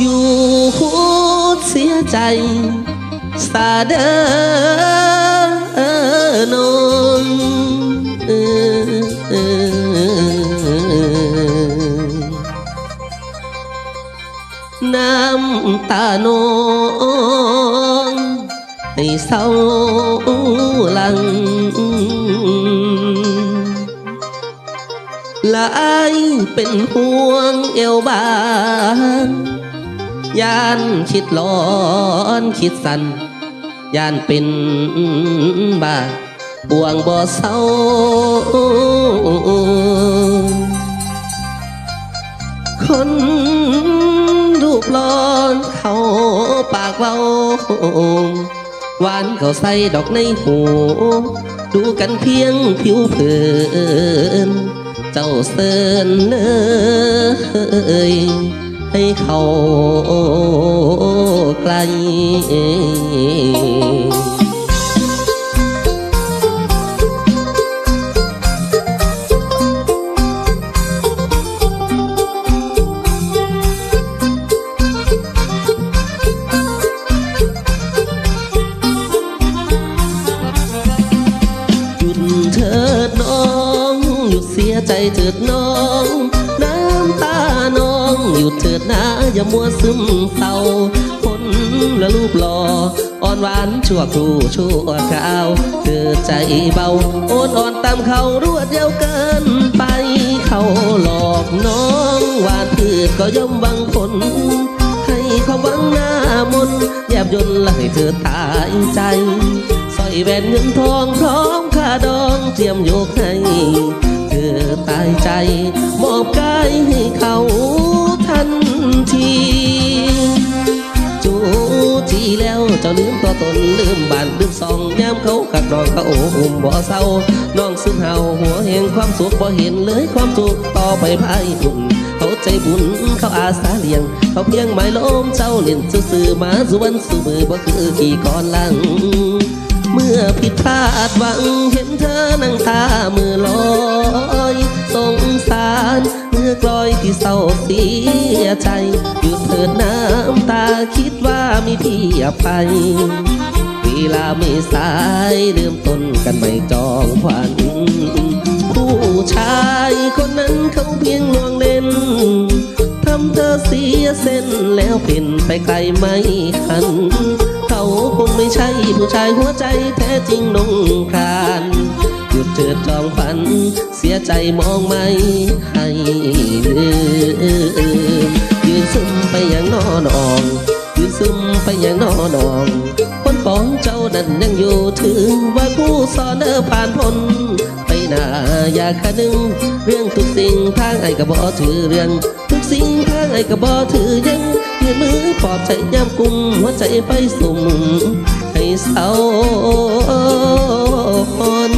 อยู่เสียใจสาเดอนนน้ำตาโนงให้เศร้าหลังหลายเป็นห่วงเอวบาง ยานคิดร้อนคิดสันยานเป็นบ้าบ่วงบ่เศร้าคนรูปลอนเขาปากเบาหวานเขาใส่ดอกในหูดูกันเพียงผิวเผินเจ้าเสินเลย ให้เขาไกลหยุดเถิดน้อง หยุดเสียใจเถิดน้อง้ำตาน้องหยุดเถิดนะอย่ามัวซึมเศร้าคนละรูปหล่ออ่อนหวานชั่วครู่ชั่วคราวเธอใจเบาโอนอ่อนตามเขารวดเร็วเกินไปเขาหลอกน้องหวานพืชก็ย่อมหวังผลให้ความหวังหน้ามนแยบยนต์และให้เธอตายใจสร้อยแหวนเงินทองพร้อมค่าดองเตรียมยกให้ อตายใจ มอบกายให้เขาทันทีจูจีแล้วเจ้าลืมตัวตนลืมบ้านลืมซองยามเขาขักดองเขาอุ้มบ่เศร้าน้องซึมเห่าหัวแห่งความสุขบ่เห็นเลยความทุกข์ต่อไปภายบุญเขาใจบุญเขาอาสาเลี้ยง เขาเพียงหมายล้มเจ้าเล่นซื่อมาสุวรรณสุมือบ่คือขี่ก่อนหลัง เมื่อผิดพลาดหวังเห็นเธอนั่งตามือลอยสงสารเมื่อกลอยที่เศร้าเสียใจหยุดเถิดน้ำตาคิดว่ามีพี่อภัยเวลาไม่สายเริ่มต้นกันไม่จองขวัญผู้ชายคนนั้นเขาเพียงลวงเล่นทำเธอเสียเส้นแล้วเพ่นไปไกลไม่ทัน ใช่ผู้ชายหัวใจแท้จริงนงครานหยุดเจิดจองฝันเสียใจมองไม่ให้ลืมยืนซึมไปอย่างนอนองยืนซึมไปอย่างนอนองคนปองเจ้านั้นยังอยู่ถึงว่าผู้สอนเออผ่านพ้นไปหนาอยากคนึง เรื่องทุกสิ่งทางไอ้กระบอถือเรื่อง ทุกสิ่งทางไอ้กระบอถือยังยืนมือปลอบใจย้ำกุมหัวใจไปสุ่ม เศร้าคน